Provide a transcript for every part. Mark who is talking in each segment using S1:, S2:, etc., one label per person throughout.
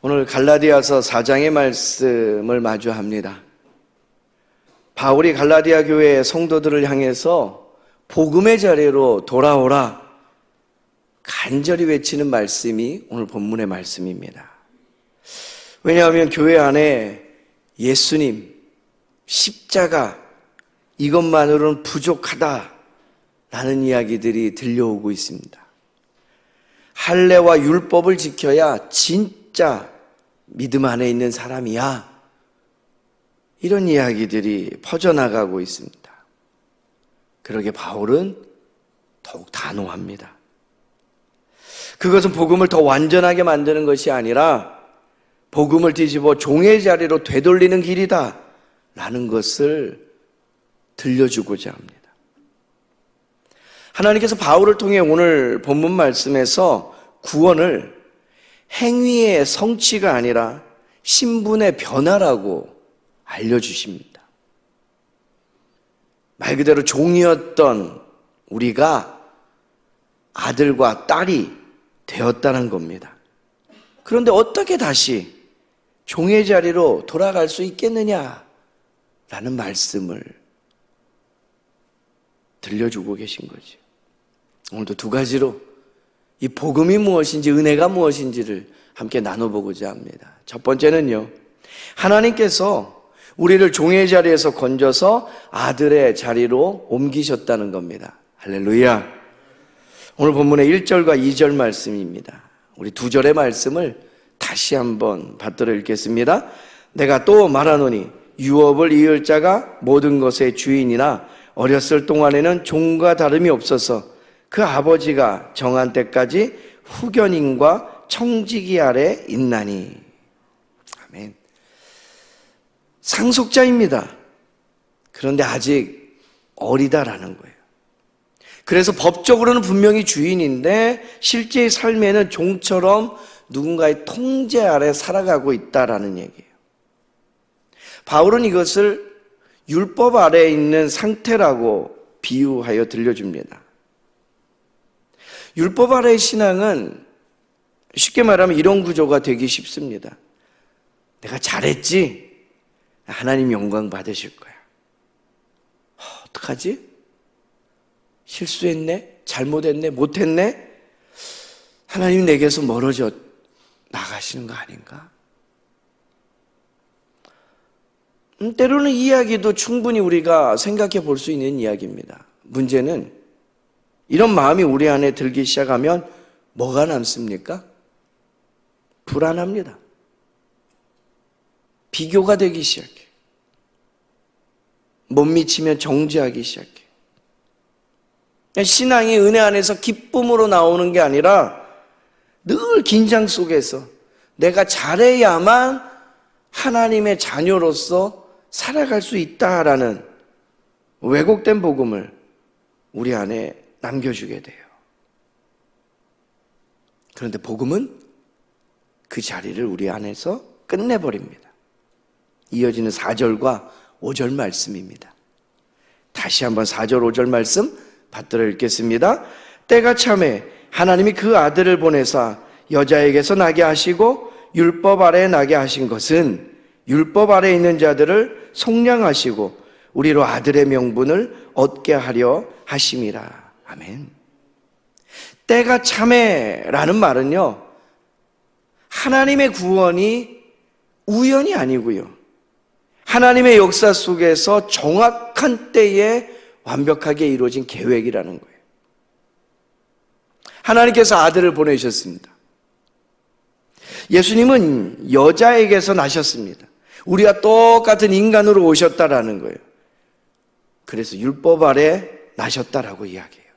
S1: 오늘 갈라디아서 4장의 말씀을 마주합니다. 바울이 갈라디아 교회의 성도들을 향해서 복음의 자리로 돌아오라 간절히 외치는 말씀이 오늘 본문의 말씀입니다. 왜냐하면 교회 안에 예수님, 십자가 이것만으로는 부족하다라는 이야기들이 들려오고 있습니다. 할례와 율법을 지켜야 진 짜 믿음 안에 있는 사람이야. 이런 이야기들이 퍼져나가고 있습니다. 그러게 바울은 더욱 단호합니다. 그것은 복음을 더 완전하게 만드는 것이 아니라 복음을 뒤집어 종의 자리로 되돌리는 길이다. 라는 것을 들려주고자 합니다. 하나님께서 바울을 통해 오늘 본문 말씀에서 구원을 행위의 성취가 아니라 신분의 변화라고 알려주십니다. 말 그대로 종이었던 우리가 아들과 딸이 되었다는 겁니다. 그런데 어떻게 다시 종의 자리로 돌아갈 수 있겠느냐? 라는 말씀을 들려주고 계신 거죠. 오늘도 두 가지로 이 복음이 무엇인지 은혜가 무엇인지를 함께 나눠보고자 합니다. 첫 번째는요. 하나님께서 우리를 종의 자리에서 건져서 아들의 자리로 옮기셨다는 겁니다. 할렐루야. 오늘 본문의 1절과 2절 말씀입니다. 우리 두 절의 말씀을 다시 한번 받들어 읽겠습니다. 내가 또 말하노니 유업을 이을 자가 모든 것의 주인이나 어렸을 동안에는 종과 다름이 없어서 그 아버지가 정한 때까지 후견인과 청지기 아래 있나니. 아멘. 상속자입니다. 그런데 아직 어리다라는 거예요. 그래서 법적으로는 분명히 주인인데 실제의 삶에는 종처럼 누군가의 통제 아래 살아가고 있다라는 얘기예요. 바울은 이것을 율법 아래에 있는 상태라고 비유하여 들려줍니다. 율법 아래의 신앙은 쉽게 말하면 이런 구조가 되기 쉽습니다. 내가 잘했지? 하나님 영광 받으실 거야. 어, 어떡하지? 실수했네? 잘못했네? 못했네? 하나님 내게서 멀어져 나가시는 거 아닌가? 음, 때로는 이 이야기도 충분히 우리가 생각해 볼 수 있는 이야기입니다. 문제는 이런 마음이 우리 안에 들기 시작하면 뭐가 남습니까? 불안합니다. 비교가 되기 시작해. 못 미치면 정죄하기 시작해. 신앙이 은혜 안에서 기쁨으로 나오는 게 아니라 늘 긴장 속에서 내가 잘해야만 하나님의 자녀로서 살아갈 수 있다라는 왜곡된 복음을 우리 안에 남겨주게 돼요. 그런데 복음은 그 자리를 우리 안에서 끝내버립니다. 이어지는 4절과 5절 말씀입니다. 다시 한번 4절, 5절 말씀 받들어 읽겠습니다. 때가 참에 하나님이 그 아들을 보내사 여자에게서 나게 하시고 율법 아래 나게 하신 것은 율법 아래 있는 자들을 속량하시고 우리로 아들의 명분을 얻게 하려 하심이라. 아멘. 때가 참에라는 말은요. 하나님의 구원이 우연이 아니고요. 하나님의 역사 속에서 정확한 때에 완벽하게 이루어진 계획이라는 거예요. 하나님께서 아들을 보내셨습니다. 예수님은 여자에게서 나셨습니다. 우리가 똑같은 인간으로 오셨다라는 거예요. 그래서 율법 아래 나셨다라고 이야기해요.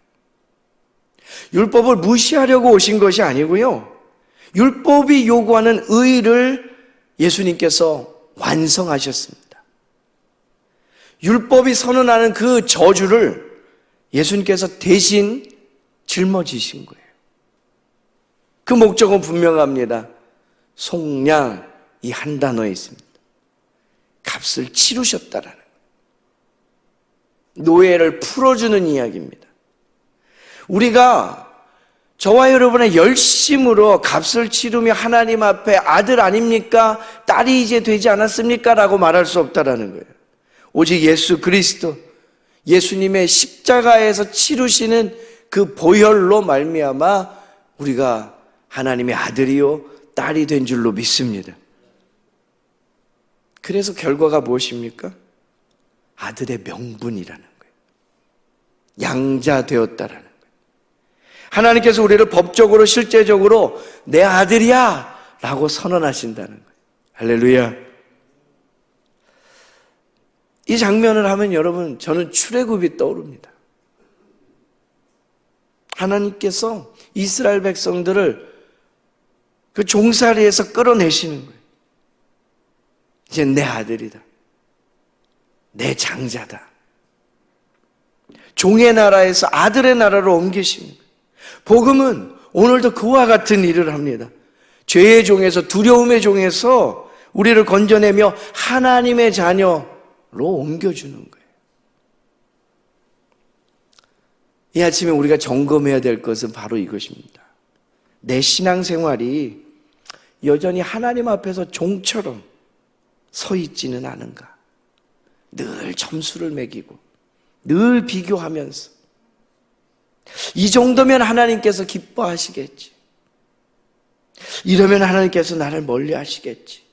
S1: 율법을 무시하려고 오신 것이 아니고요. 율법이 요구하는 의를 예수님께서 완성하셨습니다. 율법이 선언하는 그 저주를 예수님께서 대신 짊어지신 거예요. 그 목적은 분명합니다. 속량 이 한 단어에 있습니다. 값을 치르셨다라는 노예를 풀어주는 이야기입니다. 우리가 저와 여러분의 열심으로 값을 치르며 하나님 앞에 아들 아닙니까? 딸이 이제 되지 않았습니까? 라고 말할 수 없다라는 거예요. 오직 예수 그리스도, 예수님의 십자가에서 치르시는 그 보혈로 말미암아 우리가 하나님의 아들이요 딸이 된 줄로 믿습니다. 그래서 결과가 무엇입니까? 아들의 명분이라는 거예요. 양자 되었다라는. 하나님께서 우리를 법적으로 실제적으로 내 아들이야 라고 선언하신다는 거예요. 할렐루야. 이 장면을 하면 여러분 저는 출애굽이 떠오릅니다. 하나님께서 이스라엘 백성들을 그 종살이에서 끌어내시는 거예요. 이제 내 아들이다. 내 장자다. 종의 나라에서 아들의 나라로 거예요. 복음은 오늘도 그와 같은 일을 합니다. 죄의 종에서 두려움의 종에서 우리를 건져내며 하나님의 자녀로 옮겨주는 거예요. 이 아침에 우리가 점검해야 될 것은 바로 이것입니다. 내 신앙생활이 여전히 하나님 앞에서 종처럼 서 있지는 않은가. 늘 점수를 매기고, 늘 비교하면서, 이 정도면 하나님께서 기뻐하시겠지. 이러면 하나님께서 나를 멀리 하시겠지.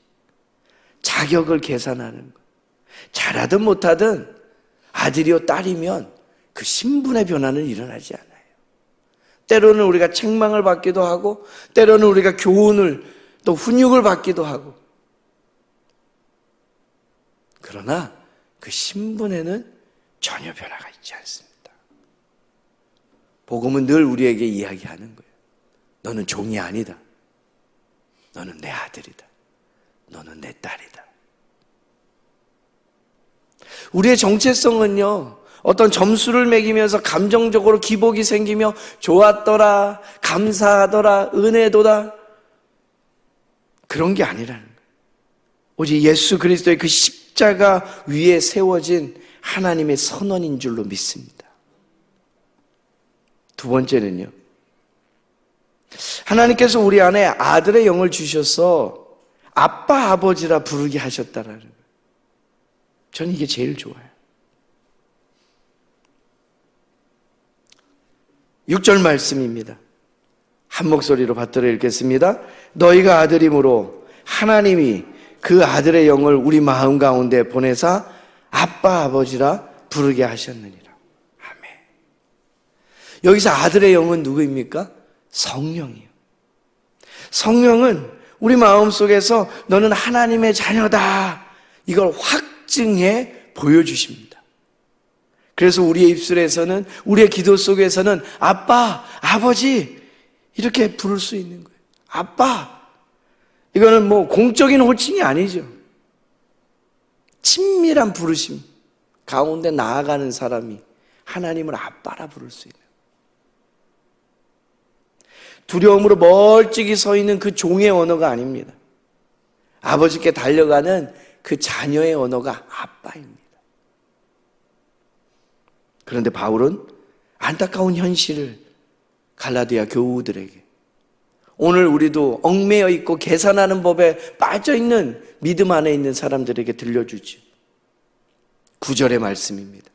S1: 자격을 계산하는 것. 잘하든 못하든 아들이요 딸이면 그 신분의 변화는 일어나지 않아요. 때로는 우리가 책망을 받기도 하고, 때로는 우리가 교훈을 또 훈육을 받기도 하고. 그러나 그 신분에는 전혀 변화가 있지 않습니다. 복음은 늘 우리에게 이야기하는 거예요. 너는 종이 아니다. 너는 내 아들이다. 너는 내 딸이다. 우리의 정체성은요, 어떤 점수를 매기면서 감정적으로 기복이 생기며 좋았더라, 감사하더라, 은혜도다. 그런 게 아니라는 거예요. 오직 예수 그리스도의 그 십자가 위에 세워진 하나님의 선언인 줄로 믿습니다. 두 번째는요. 하나님께서 우리 안에 아들의 영을 주셔서 아빠, 아버지라 부르게 하셨다라는 거예요. 저는 이게 제일 좋아요. 6절 말씀입니다. 한 목소리로 받들어 읽겠습니다. 너희가 아들이므로 하나님이 그 아들의 영을 우리 마음 가운데 보내사 아빠, 아버지라 부르게 하셨느니라. 여기서 아들의 영은 누구입니까? 성령이요. 성령은 우리 마음 속에서 너는 하나님의 자녀다. 이걸 확증해 보여주십니다. 그래서 우리의 입술에서는, 우리의 기도 속에서는 아빠, 아버지, 이렇게 부를 수 있는 거예요. 아빠. 이거는 뭐 공적인 호칭이 아니죠. 친밀한 부르심 가운데 나아가는 사람이 하나님을 아빠라 부를 수 있는. 두려움으로 멀찍이 서 있는 그 종의 언어가 아닙니다. 아버지께 달려가는 그 자녀의 언어가 아빠입니다. 그런데 바울은 안타까운 현실을 갈라디아 교우들에게 오늘 우리도 얽매여 있고 계산하는 법에 빠져 있는 믿음 안에 있는 사람들에게 들려주지. 구절의 말씀입니다.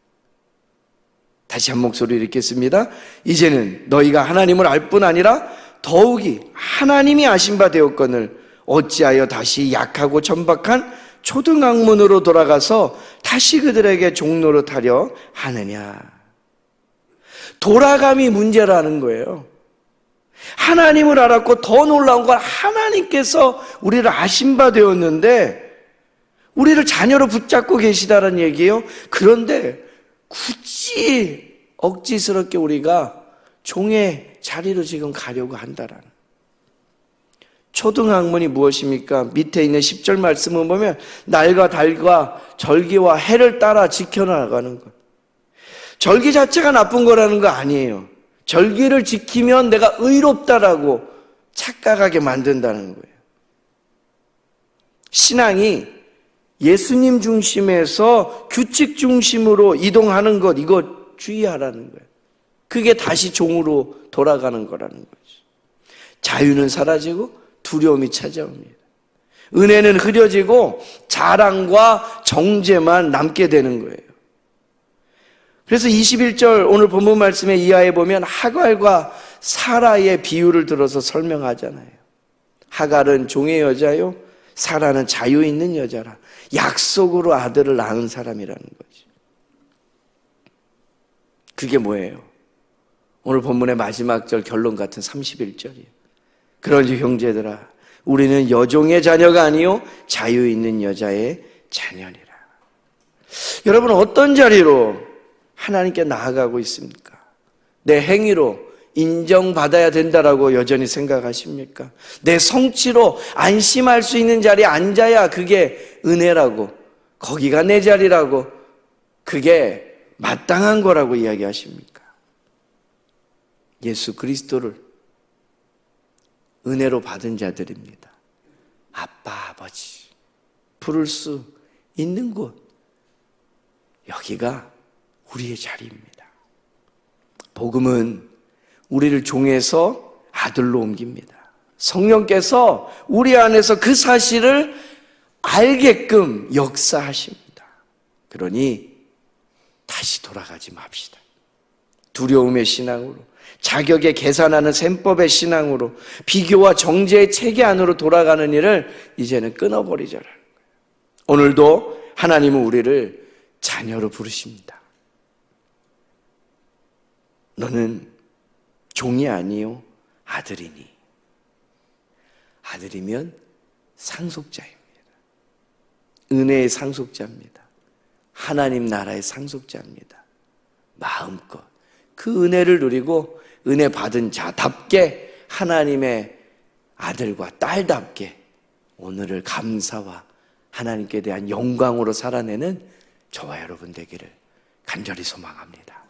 S1: 다시 한 목소리 읽겠습니다. 이제는 너희가 하나님을 알 뿐 아니라 더욱이 하나님이 아신 바 되었거늘 어찌하여 다시 약하고 천박한 초등 학문으로 돌아가서 다시 그들에게 종로로 타려 하느냐. 돌아감이 문제라는 거예요. 하나님을 알았고 더 놀라운 건 하나님께서 우리를 아신 바 되었는데 우리를 자녀로 붙잡고 계시다는 얘기예요. 그런데 굳이 억지스럽게 우리가 종의 자리로 지금 가려고 한다라는. 초등학문이 무엇입니까? 밑에 있는 10절 말씀을 보면 날과 달과 절기와 해를 따라 지켜나가는 것. 절기 자체가 나쁜 거라는 거 아니에요. 절기를 지키면 내가 의롭다라고 착각하게 만든다는 거예요. 신앙이 예수님 중심에서 규칙 중심으로 이동하는 것, 이거 주의하라는 거예요. 그게 다시 종으로 돌아가는 거라는 거죠. 자유는 사라지고 두려움이 찾아옵니다. 은혜는 흐려지고 자랑과 정죄만 남게 되는 거예요. 그래서 21절 오늘 본문 말씀에 이하에 보면 하갈과 사라의 비유를 들어서 설명하잖아요. 하갈은 종의 여자요, 사라는 자유 있는 여자라. 약속으로 아들을 낳은 사람이라는 거지. 그게 뭐예요? 오늘 본문의 마지막 절 결론 같은 31절이에요. 그런지 형제들아, 우리는 여종의 자녀가 아니요 자유 있는 여자의 자녀니라. 여러분 어떤 자리로 하나님께 나아가고 있습니까? 내 행위로 인정받아야 된다라고 여전히 생각하십니까? 내 성취로 안심할 수 있는 자리에 앉아야 그게 은혜라고, 거기가 내 자리라고, 그게 마땅한 거라고 이야기하십니까? 예수 그리스도를 은혜로 받은 자들입니다. 아빠, 아버지, 부를 수 있는 곳, 여기가 우리의 자리입니다. 복음은 우리를 종에서 아들로 옮깁니다. 성령께서 우리 안에서 그 사실을 알게끔 역사하십니다. 그러니 다시 돌아가지 맙시다. 두려움의 신앙으로, 자격에 계산하는 셈법의 신앙으로, 비교와 정죄의 체계 안으로 돌아가는 일을 이제는 끊어버리자라는 거예요. 오늘도 하나님은 우리를 자녀로 부르십니다. 너는 종이 아니요 아들이니 아들이면 상속자입니다. 은혜의 상속자입니다. 하나님 나라의 상속자입니다. 마음껏 그 은혜를 누리고 은혜 받은 자답게 하나님의 아들과 딸답게 오늘을 감사와 하나님께 대한 영광으로 살아내는 저와 여러분 되기를 간절히 소망합니다.